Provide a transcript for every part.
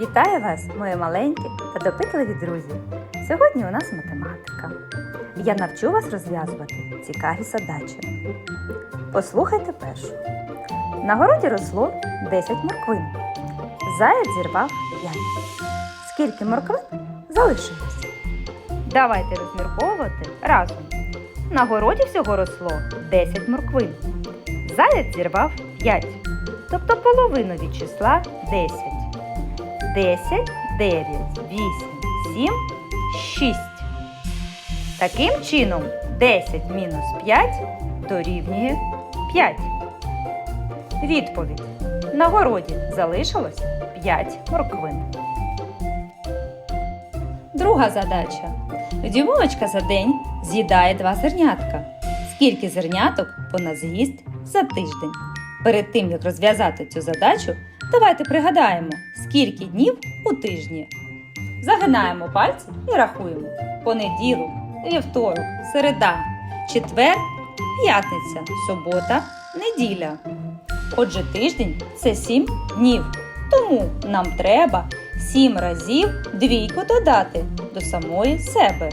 Вітаю вас, мої маленькі та допитливі друзі! Сьогодні у нас математика. Я навчу вас розв'язувати цікаві задачі. Послухайте першу. На городі росло 10 морквин. Заяць зірвав 5. Скільки морквин залишилося? Давайте розмірковувати разом. На городі всього росло 10 морквин. Заяць зірвав 5, тобто половину від числа 10. 10, 9, 8, 7, 6. Таким чином 10 мінус 5 дорівнює 5. Відповідь. На городі залишилось 5 морквин. Друга задача. Дюймовочка за день з'їдає два зернятка. Скільки зерняток вона з'їсть за тиждень? Перед тим, як розв'язати цю задачу, давайте пригадаємо, скільки днів у тижні. Загинаємо пальці і рахуємо. Понеділок, вівторок, середа, четвер, п'ятниця, субота, неділя. Отже, тиждень це 7 днів. Тому нам треба 7 разів двійку додати до самої себе.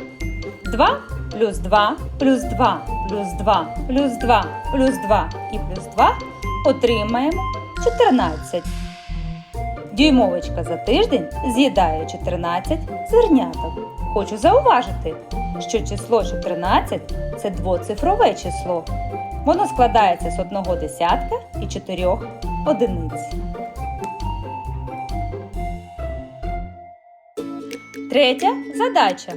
2 плюс 2 плюс 2 плюс 2 плюс 2 плюс 2 і плюс 2 отримаємо 14. Дюймовочка за тиждень з'їдає 14 зерняток. Хочу зауважити, що число 14 це двоцифрове число. Воно складається з одного десятка і чотирьох одиниць. Третя задача.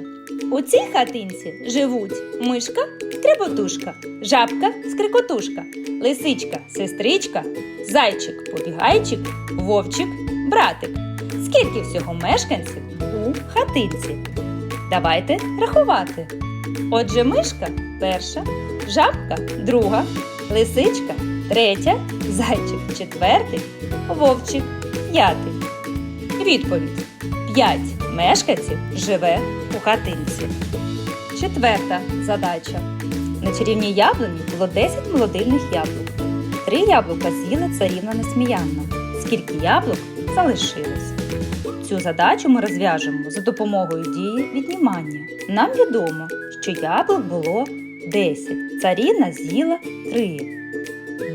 У цій хатинці живуть мишка, скриботушка, жабка, скрикотушка, лисичка, сестричка, зайчик, побігайчик, вовчик, братик. Скільки всього мешканців у хатинці? Давайте рахувати. Отже, мишка перша, жабка друга, лисичка третя, зайчик четвертий, вовчик п'ятий. Відповідь: П'ять мешканців живе у хатинці. Четверта задача. На чарівній яблуні було 10 молодильних яблук. Три яблука з'їла царівна несміянна. Скільки яблук залишилось? Цю задачу ми розв'яжемо за допомогою дії віднімання. Нам відомо, що яблук було 10. Царівна з'їла 3.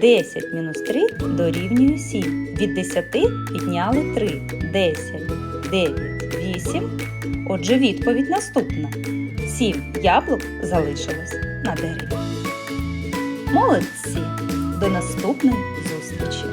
10 мінус 3 дорівнює 7. Від 10 відняли 3. 10, 9, 8. Отже, відповідь наступна. 7 яблук залишилось на дереві. Молодці! До наступної зустрічі!